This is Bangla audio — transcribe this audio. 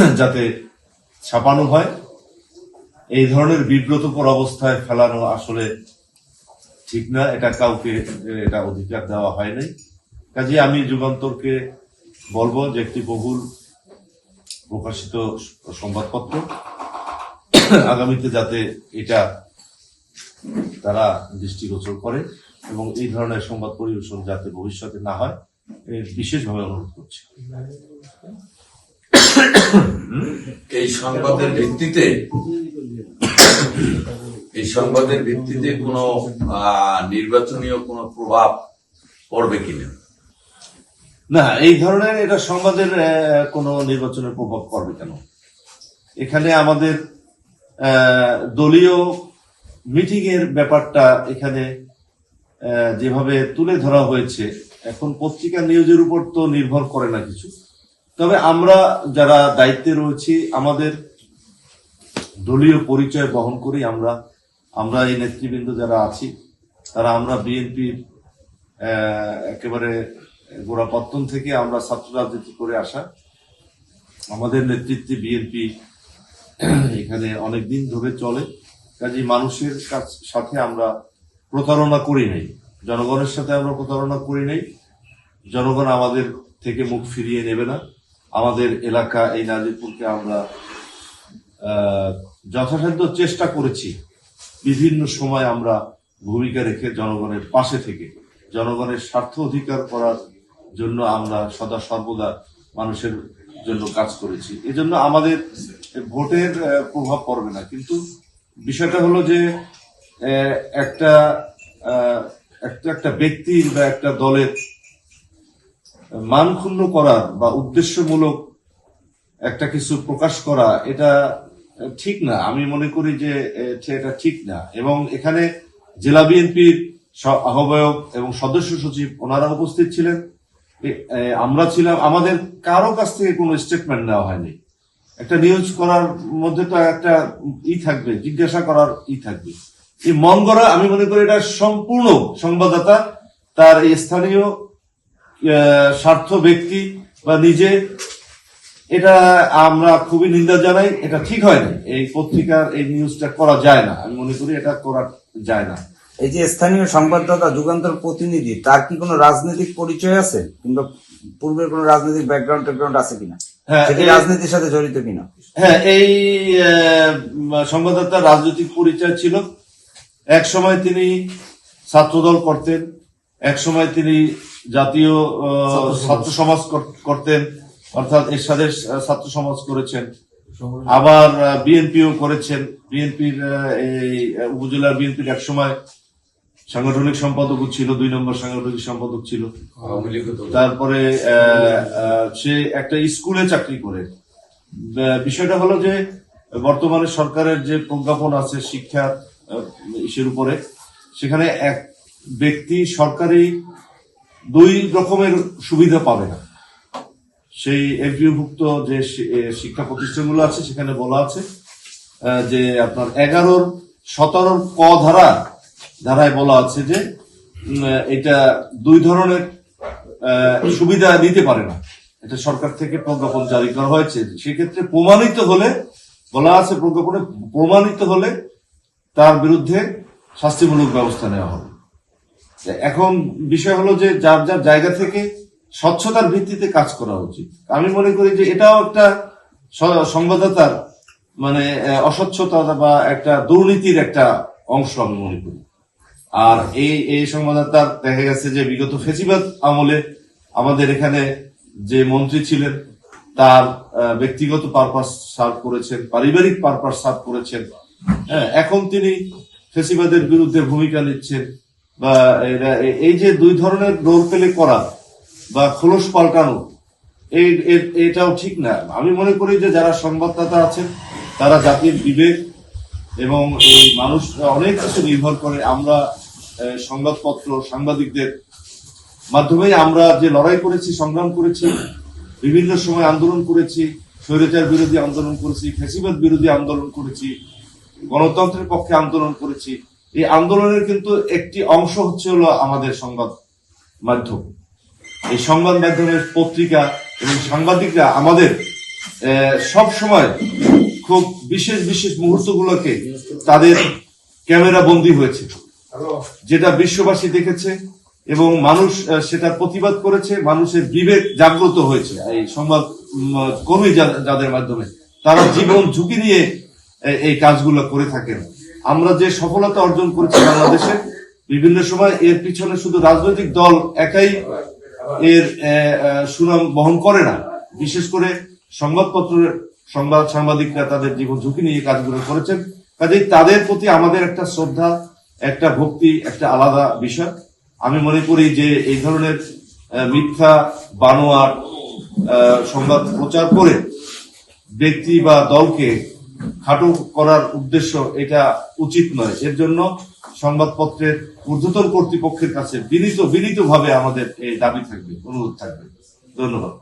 যাতে ছাপানো হয়। এই ধরনের বিব্রতকর অবস্থায় ফেলানো আসলে ঠিক না, এটা কাউকে, এটা অধিকার দেওয়া হয় নাই। কাজে আমি যুগান্তরকে বলব যে একটি বহুল প্রকাশিত সংবাদপত্র, আগামীতে যাতে এটা তারা দৃষ্টিগোচর করে এবং এই ধরনের সংবাদ পরিবেশন যাতে ভবিষ্যতে না হয় বিশেষভাবে অনুরোধ করছি। এই সংবাদের ভিত্তিতে, এই সংবাদের ভিত্তিতে কোনো নির্বাচনীয় কোনো প্রভাব পড়বে কিনা? না, এই ধরনের এটা সংবাদের কোনো নির্বাচনের প্রভাব পড়বে কেন? এখানে আমাদের দলীয় মিটিং এর ব্যাপারটা এখানে যেভাবে তুলে ধরা হয়েছে, এখন পত্রিকা নিউজের উপর তো নির্ভর করে না কিছু। তবে আমরা যারা দায়িত্বে রয়েছি, আমাদের দলীয় পরিচয় বহন করি আমরা আমরা এই নেতৃবৃন্দ যারা আছি, তারা আমরা বিএনপির একেবারে গোড়াপত্তন থেকে আমরা ছাত্র রাজনীতি করে আসা। আমাদের নেতৃত্বে বিএনপি এখানে অনেক দিন ধরে চলে। কাজে মানুষের সাথে আমরা প্রতারণা করি নাই। জনগণের সাথে আমরা প্রতারণা করি নাই। জনগণ আমাদের থেকে মুখ ফিরিয়ে নেবে না। আমাদের এলাকা এই নাজিরপুরকে আমরা যথাসাধ্য চেষ্টা করেছি। বিভিন্ন সময় আমরা ভূমিকা রেখে জনগণের পাশে থেকে, জনগণের স্বার্থ অধিকার করার জন্য আমরা সদা সর্বদা মানুষের জন্য কাজ করেছি। এজন্য আমাদের ভোটের প্রভাব পড়বে না। কিন্তু বিষয়টা হলো যে একটা একটা একটা ব্যক্তির বা একটা দলের মান ক্ষুণ্ণ করার বা উদ্দেশ্যমূলক একটা কিছু প্রকাশ করা, এটা ঠিক না। আমি মনে করি যে এটা ঠিক না। এবং এখানে জেলা বিএনপির আহ্বায়ক এবং সদস্য সচিব, ওনারা উপস্থিত ছিলেন। আমরা ছিলাম, আমাদের কারও কাছ থেকে কোনো স্টেটমেন্ট নেওয়া হয়নি। একটা নিউজ করার মধ্যে তো একটা ই থাকবে, জিজ্ঞাসা করার ই থাকবে। এই মন আমি মনে করি এটা সম্পূর্ণ সংবাদদাতা, তার এই স্থানীয় স্বার্থ ব্যক্তি বা নিজে এটা আমরা খুবই নিন্দা জানাই। এটা ঠিক হয়নি এই পত্রিকার এই নিউজটা করা যায় না। আমি মনে করি এটা করা যায় না। এই যে স্থানীয় সংবাদদাতা যুগান্তর প্রতিনিধি তার কি কোনো রাজনৈতিক পরিচয় আছে? কিংবা পূর্বের কোনো রাজনৈতিক ব্যাকগ্রাউন্ড ট্যাকগ্রাউন্ড আছে কিনা? হ্যাঁ, রাজনীতির সাথে জড়িত কিনা? হ্যাঁ এই সংবাদদাতার রাজনৈতিক পরিচয় ছিল। এক সময় তিনি ছাত্রদল করতেন এক সময় তিনি জাতীয় ছাত্র সমাজ। করতেন অর্থাৎ এরশাদের ছাত্র সমাজ করেছেন। আবার বিএনপিও করেছেন। বিএনপির এই উপজেলার বিএনপির এক সময় সাংগঠনিক সম্পাদক ছিল দুই নম্বর সাংগঠনিক সম্পাদক ছিল। তারপরে সে একটা স্কুলে চাকরি করে। বিষয়টা হলো যে বর্তমানে সরকারের যে প্রজ্ঞাপন আছে শিক্ষা ইসের উপরে সেখানে এক ব্যক্তি সরকারি দুই রকমের সুবিধা পাবে না। সেই এমপিওভুক্ত যে শিক্ষা প্রতিষ্ঠানগুলো আছে, সেখানে বলা আছে যে আপনার এগারোর সতেরোর ক ধারা, ধারায় বলা আছে যে এটা দুই ধরনের সুবিধা দিতে পারে না। এটা সরকার থেকে প্রজ্ঞাপন জারি করা হয়েছে। সেক্ষেত্রে প্রমাণিত হলে, বলা আছে প্রজ্ঞাপনে, প্রমাণিত হলে তার বিরুদ্ধে শাস্তিমূলক ব্যবস্থা নেওয়া হবে। এখন বিষয় হলো যে যার যার জায়গা থেকে স্বচ্ছতার ভিত্তিতে কাজ করা উচিত। আমি মনে করি যে এটাও একটা সংবাদদাতার মানে অস্বচ্ছতা বা একটা দুর্নীতির একটা অংশ আমি মনে করি। আর এই এই সংবাদদাতার দেখা গেছে যে বিগত ফেসিবাদ আমলে আমাদের এখানে যে মন্ত্রী ছিলেন, তার ব্যক্তিগত পারপাস সার্ভ করেছেন, পারিবারিক পারপাস সার্ভ করেছেন। হ্যাঁ এখন তিনি ফেসিবাদের বিরুদ্ধে ভূমিকা নিচ্ছেন। বা এই যে দুই ধরনের রোল প্লে করা বা খোলস পাল্টানো এই এটাও ঠিক না। আমি মনে করি যে যারা সংবাদদাতা আছেন, তারা জাতির বিবেক এবং এই মানুষ অনেক কিছু নির্ভর করে। আমরা সংবাদপত্র, সাংবাদিকদের মাধ্যমে আমরা যে লড়াই করেছি, সংগ্রাম করেছি, বিভিন্ন সময় আন্দোলন করেছি, স্বৈরাচার বিরোধী আন্দোলন করেছি ফেসিবাদ বিরোধী আন্দোলন করেছি, গণতন্ত্রের পক্ষে আন্দোলন করেছি এই আন্দোলনের কিন্তু একটি অংশ হচ্ছে হলো আমাদের সংবাদ মাধ্যম। এই সংবাদ মাধ্যমের পত্রিকা এবং সাংবাদিকরা আমাদের সব সময় খুব বিশেষ বিশেষ মুহূর্তগুলোকে তাদের ক্যামেরা বন্দী হয়েছে। যেটা বিশ্ববাসী দেখেছে এবং মানুষ সেটা প্রতিবাদ করেছে, মানুষের বিবেক জাগ্রত হয়েছে এই সংবাদ কর্মী যাদের মাধ্যমে। তারা জীবন ঝুঁকি নিয়ে এই কাজগুলো করে থাকেন। আমরা যে সফলতা অর্জন করেছি বাংলাদেশে, বিভিন্ন সময় এর পিছনে শুধু রাজনৈতিক দল একাই এর সুনাম বহন করে না। বিশেষ করে সংবাদপত্রের সংবাদ সাংবাদিকরা তাদের জীবন ঝুঁকি নিয়ে কাজগুলো করেছেন। কাজেই তাদের প্রতি আমাদের একটা শ্রদ্ধা, একটা ভক্তি, একটা আলাদা বিষয়। আমি মনে করি যে এই ধরনের মিথ্যা বানোয়ার সংবাদ প্রচার করে ব্যক্তি বা দলকে খাটো করার উদ্দেশ্য এটা উচিত নয়। এর জন্য সংবাদপত্রের ঊর্ধ্বতন কর্তৃপক্ষের কাছে বিনীত বিনীত ভাবে আমাদের এই দাবি থাকবে, অনুরোধ থাকবে। ধন্যবাদ।